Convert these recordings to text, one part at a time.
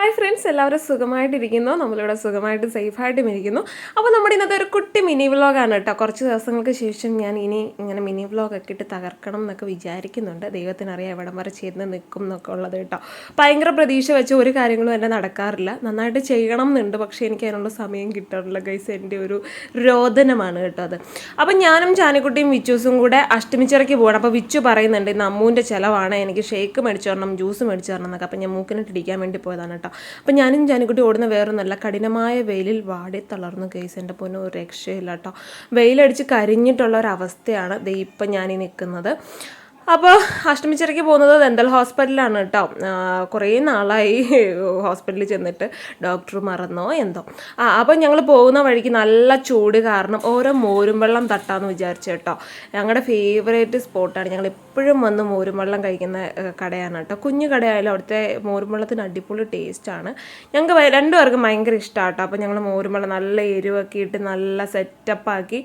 Hi friends എല്ലാവരും സുഖമായിട്ടിരിക്കുന്നു. നമ്മളിവിടെ സുഖമായിട്ട് സേഫായിട്ടും ഇരിക്കുന്നു. അപ്പോൾ നമ്മുടെ ഇന്നത്തെ ഒരു കുട്ടി മിനി വ്ലോഗാണ് കേട്ടോ. കുറച്ച് ദിവസങ്ങൾക്ക് ശേഷം ഞാൻ ഇനി ഇങ്ങനെ മിനി വ്ലോഗൊക്കെ ഇട്ട് തകർക്കണം എന്നൊക്കെ വിചാരിക്കുന്നുണ്ട്. ദൈവത്തിനറിയാം എവിടം വരെ ചേർന്ന് നിൽക്കും എന്നൊക്കെ ഉള്ളത് കേട്ടോ. ഭയങ്കര പ്രതീക്ഷ വെച്ച് ഒരു കാര്യങ്ങളും എന്നെ നടക്കാറില്ല. നന്നായിട്ട് ചെയ്യണം എന്നുണ്ട്. പക്ഷേ എനിക്ക് അതിനുള്ള സമയം കിട്ടാറില്ല. ഗൈസ് എന്റെ ഒരു രോദനമാണ് കേട്ടോ അത്. അപ്പം ഞാനും ചാനിക്കുട്ടിയും വിച്ചൂസും കൂടെ അഷ്ടമിച്ചിറക്കി പോകണം അപ്പോൾ വിച്ചു പറയുന്നുണ്ട് ഇന്ന് അമ്മൂന്റെ ചിലവാണ്. എനിക്ക് ഷേക്ക് മേടിച്ചു തരണം ജ്യൂസ് മേടിച്ചു തരണം എന്നൊക്കെ. അപ്പം ഞാൻ മൂക്കിനിട്ട് ഇടിക്കാൻ വേണ്ടി പോയതാണ് കേട്ടോ. അപ്പം ഞാനും ജാനിക്കുട്ടി ഓടുന്ന വേറെ നല്ല കഠിനമായ വെയിലിൽ വാടി തളർന്നു കേസ് എന്റെ പൊന്നു ഒരു രക്ഷയില്ല കേട്ടോ വെയിലടിച്ച് കരിഞ്ഞിട്ടുള്ള ഒരവസ്ഥയാണ് ദേ ഇപ്പം ഞാനീ നിൽക്കുന്നത് അപ്പോൾ അഷ്ടമിച്ചിറയ്ക്ക് പോകുന്നത് ദന്തൽ ഹോസ്പിറ്റലാണ് കേട്ടോ. കുറേ നാളായി ഹോസ്പിറ്റലിൽ ചെന്നിട്ട് ഡോക്ടർ മറന്നോ എന്തോ. ആ അപ്പോൾ ഞങ്ങൾ പോകുന്ന വഴിക്ക് നല്ല ചൂട് കാരണം ഓരോ മോരും വെള്ളം തട്ടാന്ന് വിചാരിച്ചു കേട്ടോ. ഞങ്ങളുടെ ഫേവറേറ്റ് സ്പോട്ടാണ് ഞങ്ങൾ എപ്പോഴും വന്ന് മോരും വെള്ളം കഴിക്കുന്ന കടയാണ് കേട്ടോ. കുഞ്ഞു കടയായാലും അവിടുത്തെ മോരും വെള്ളത്തിന് അടിപൊളി ടേസ്റ്റാണ് ഞങ്ങൾക്ക് രണ്ടുപേർക്കും ഭയങ്കര ഇഷ്ടമാണ് കേട്ടോ. അപ്പോൾ ഞങ്ങൾ മോരും വെള്ളം നല്ല എരിവൊക്കെ ഇട്ട് നല്ല സെറ്റപ്പാക്കി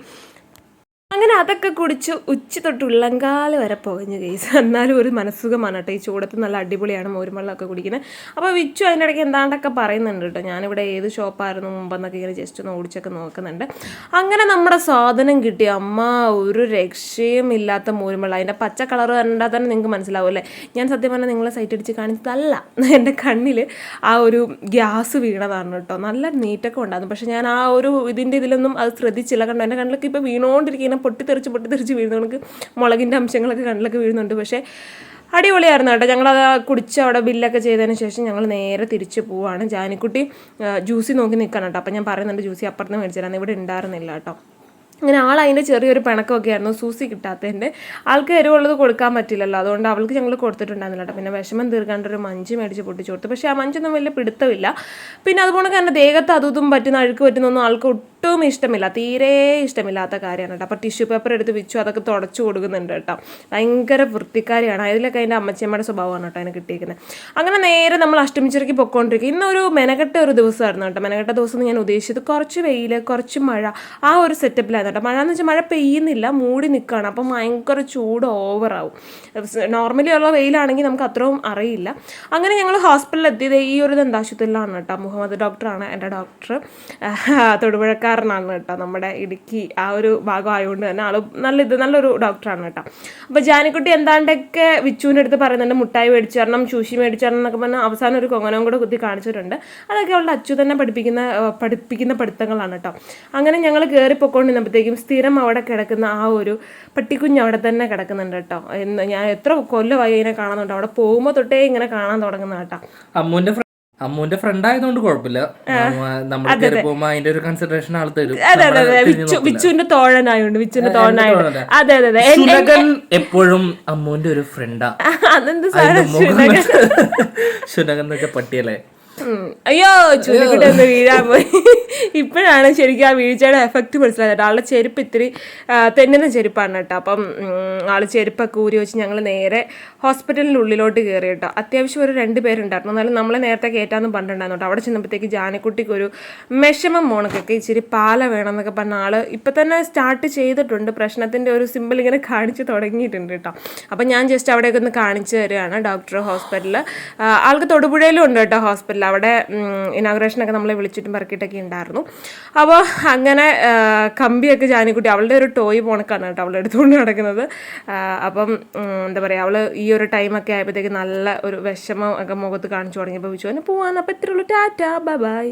അങ്ങനെ അതൊക്കെ കുടിച്ച് ഉച്ച തൊട്ട് ഉള്ളങ്കാൽ വരെ പുകഞ്ഞു കേസ് എന്നാലും ഒരു മനസ്സുഖമാണ് കേട്ടോ. ഈ ചൂടത്ത് നല്ല അടിപൊളിയാണ് മോരുമള്ളൊക്കെ കുടിക്കുന്നത് അപ്പോൾ വിച്ചു അതിന്റെ ഇടയ്ക്ക് എന്താണ്ടൊക്കെ പറയുന്നുണ്ട് കേട്ടോ. ഞാനിവിടെ ഏത് ഷോപ്പായിരുന്നു മുമ്പെന്നൊക്കെ ഇങ്ങനെ ജസ്റ്റ് ഒന്ന് ഓടിച്ചൊക്കെ നോക്കുന്നുണ്ട്. അങ്ങനെ നമ്മുടെ സാധനം കിട്ടി. അമ്മ ഒരു രക്ഷയും ഇല്ലാത്ത മോരുമള്ള. അതിന്റെ പച്ച കളർ കണ്ടാൽ തന്നെ നിങ്ങൾക്ക് മനസ്സിലാവും അല്ലേ? ഞാൻ സത്യം പറഞ്ഞാൽ നിങ്ങളെ സൈറ്റ് അടിച്ച് കാണിച്ചതല്ല. എന്റെ കണ്ണിൽ ആ ഒരു ഗ്യാസ് വീണതാണ് കേട്ടോ. നല്ല നീറ്റൊക്കെ ഉണ്ടായിരുന്നു. പക്ഷേ ഞാൻ ആ ഒരു ഇതിന്റെ ഇതിലൊന്നും അത് ശ്രദ്ധിച്ചില്ല. കണ്ടോ? എന്റെ കണ്ണിലൊക്കെ ഇപ്പോൾ വീണുകൊണ്ടിരിക്കുന്ന പൊട്ടിത്തെറിച്ച് പൊട്ടിത്തെറിച്ച് വീഴുന്നു. നമുക്ക് മുളകിന്റെ അംശങ്ങളൊക്കെ കണ്ണിലൊക്കെ വീഴുന്നുണ്ട്. പക്ഷേ അടിപൊളിയായിരുന്നു കേട്ടോ. ഞങ്ങളത് കുടിച്ച് അവിടെ ബില്ലൊക്കെ ചെയ്തതിന് ശേഷം ഞങ്ങൾ നേരെ തിരിച്ചു പോവാണ്. ജാനിക്കുട്ടി ജ്യൂസി നോക്കി നിൽക്കണം കേട്ടോ. അപ്പം ഞാൻ പറയുന്നുണ്ട് ജ്യൂസി അപ്പുറത്ത് മേടിച്ചിരുന്നു ഇവിടെ ഉണ്ടായിരുന്നില്ല കേട്ടോ. അങ്ങനെ ആൾ അതിന്റെ ചെറിയൊരു പിണക്കമൊക്കെ ആയിരുന്നു. സൂസി കിട്ടാത്തതിന്റെ ആൾക്ക് എരിവുള്ളത് കൊടുക്കാൻ പറ്റില്ലല്ലോ. അതുകൊണ്ട് അവൾക്ക് ഞങ്ങൾ കൊടുത്തിട്ടുണ്ടായിരുന്നില്ല പിന്നെ വിഷമം തീർക്കാണ്ട് ഒരു മഞ്ച് മേടിച്ച് പൊട്ടിച്ചു കൊടുത്തു. പക്ഷേ ആ മഞ്ചൊന്നും വലിയ പിടുത്തമില്ല. പിന്നെ അതുപോലെ തന്നെ ദേഹത്ത് അതും പറ്റുന്ന അഴുക്ക് പറ്റുന്നൊന്നും ആൾക്ക് ഒട്ടും ഇഷ്ടമില്ല തീരെ ഇഷ്ടമില്ലാത്ത കാര്യമാണ് കേട്ടോ. അപ്പോൾ ടിഷ്യൂ പേപ്പർ എടുത്ത് വെച്ചു അതൊക്കെ തുടച്ചു കൊടുക്കുന്നുണ്ട് കേട്ടോ. ഭയങ്കര വൃത്തിക്കാരിയാണ്. അതിലൊക്കെ അതിന്റെ അമ്മച്ചിയമ്മയുടെ സ്വഭാവമാണ് കേട്ടോ അതിന് കിട്ടിയിരിക്കുന്നത്. അങ്ങനെ നേരെ നമ്മൾ അഷ്ടമിച്ചിറക്കി പൊക്കോണ്ടിരിക്കും ഇന്നൊരു മെനകെട്ട ഒരു ദിവസമായിരുന്നു കേട്ടോ. മെനകെട്ട ദിവസം ഞാൻ ഉദ്ദേശിച്ചത് കുറച്ച് വെയിൽ കുറച്ച് മഴ ആ ഒരു സെറ്റപ്പിലായിരുന്നു കേട്ടോ. മഴ എന്ന് വെച്ചാൽ മഴ പെയ്യുന്നില്ല മൂടി നിൽക്കുകയാണ്. അപ്പം ഭയങ്കര ചൂട് ഓവറാവും നോർമലി ഉള്ള വെയിലാണെങ്കിൽ നമുക്ക് അത്രയും അറിയില്ല. അങ്ങനെ ഞങ്ങൾ ഹോസ്പിറ്റലിൽ എത്തിയത് ഈ ഒരു ദന്താശുപത്രിയിലാണ് കേട്ടോ. മുഹമ്മദ് ഡോക്ടറാണ് എന്റെ ഡോക്ടർ തൊടുപുഴക്കാരനാണ് കേട്ടോ നമ്മുടെ ഇടുക്കി ആ ഒരു ഭാഗം ആയതുകൊണ്ട് തന്നെ ആൾ നല്ല ഇത് നല്ലൊരു ഡോക്ടറാണ് കേട്ടോ. അപ്പോൾ ജാനിക്കുട്ടി എന്താണ്ടൊക്കെ വിച്ചുവിന്റെ അടുത്ത് പറയുന്നുണ്ട് മുട്ടായി മേടിച്ചു തരണം ചൂഷി മേടിച്ചു തരണം എന്നൊക്കെ പറഞ്ഞാൽ അവസാനം ഒരു കൊങ്ങനവും കൂടെ കുത്തി കാണിച്ചിട്ടുണ്ട്. അതൊക്കെ അവളുടെ അച്ചു തന്നെ പഠിപ്പിക്കുന്ന പഠിപ്പിക്കുന്ന പഠിത്തങ്ങളാണ് കേട്ടോ. അങ്ങനെ ഞങ്ങൾ കയറി പൊക്കോണ്ടിരുന്നപ്പോഴത്തേക്കും സ്ഥിരം അവിടെ കിടക്കുന്ന ആ ഒരു പട്ടിക്കുഞ്ഞ് അവിടെ തന്നെ കിടക്കുന്നുണ്ട് കേട്ടോ. എന്ന് ഞാൻ എത്ര കൊല്ലമായി ഇതിനെ കാണുന്നുണ്ട്. അവിടെ പോകുമ്പോൾ തൊട്ടേ ഇങ്ങനെ കാണാൻ തുടങ്ങുന്ന കേട്ടോ. അമ്മൂന്റെ അമ്മൂന്റെ ഫ്രണ്ട് ആയതുകൊണ്ട് കുഴപ്പമില്ല. നമ്മൾ പോകുമ്പോ അതിന്റെ ഒരു കൺസിഡറേഷൻ ആൾ തരും. വിച്ചുവിന്റെ തോഴനായോണ്ട് വിച്ചുവിന്റെ തോഴനായോണ്ട്. അതെ അതെ ശുനകൻ എപ്പോഴും അമ്മുവിന്റെ ഒരു ഫ്രണ്ടാ സുനകൻ എന്നൊക്കെ പട്ടിയല്ലേ. അയ്യോ ചുരുക്കിട്ട് ഒന്ന് വീഴാൻ പോയി. ഇപ്പോഴാണ് ശരിക്കും ആ വീഴ്ചയുടെ എഫക്റ്റ് മനസ്സിലായത് ആളുടെ ചെരുപ്പ് ഇത്തിരി തെന്നുന്ന ചെരുപ്പാണ് കേട്ടോ. അപ്പം ആൾ ചെരുപ്പൊക്കെ ഊരി വെച്ച് ഞങ്ങൾ നേരെ ഹോസ്പിറ്റലിന്റെ ഉള്ളിലോട്ട് കയറി കേട്ടോ. അത്യാവശ്യം ഒരു രണ്ട് പേരുണ്ടായിരുന്നു. എന്നാലും നമ്മളെ നേരത്തെ കയറ്റാന്ന് പറഞ്ഞിട്ടുണ്ടായിരുന്നു കേട്ടോ. അവിടെ ചെന്നപ്പോഴത്തേക്ക് ജാനക്കുട്ടിക്ക് ഒരു മെഷമം മോണക്കൊക്കെ ഇച്ചിരി പാല വേണമെന്നൊക്കെ പറഞ്ഞ ആൾ ഇപ്പം തന്നെ സ്റ്റാർട്ട് ചെയ്തിട്ടുണ്ട്. പ്രശ്നത്തിന്റെ ഒരു സിമ്പിൾ ഇങ്ങനെ കാണിച്ച് തുടങ്ങിയിട്ടുണ്ട് കേട്ടോ. അപ്പം ഞാൻ ജസ്റ്റ് അവിടെയൊക്കെ ഒന്ന് കാണിച്ചു തരികയാണ് ഡോക്ടർ ഹോസ്പിറ്റലിൽ ആൾക്ക് തൊടുപുഴയിലും ഉണ്ട് കേട്ടോ ഹോസ്പിറ്റൽ അവിടെ ഇനാഗ്രേഷനൊക്കെ നമ്മളെ വിളിച്ചിട്ടും പറക്കിയിട്ടൊക്കെ ഉണ്ടായിരുന്നു. അപ്പോൾ അങ്ങനെ കമ്പിയൊക്കെ ജാനിക്കുട്ടി അവളുടെ ഒരു ടോയ് പോണക്കാണ് കേട്ടോ അവളുടെ എടുത്തുകൊണ്ട് നടക്കുന്നത്. അപ്പം എന്താ പറയുക അവൾ ഈ ഒരു ടൈമൊക്കെ ആയപ്പോഴത്തേക്ക് നല്ല ഒരു വിഷമം ഒക്കെ മുഖത്ത് കാണിച്ചു തുടങ്ങിയപ്പോൾ വിച്ചു പോവാന്ന്. അപ്പോൾ ഇത്രയുള്ളൂ ടാറ്റ ബൈ.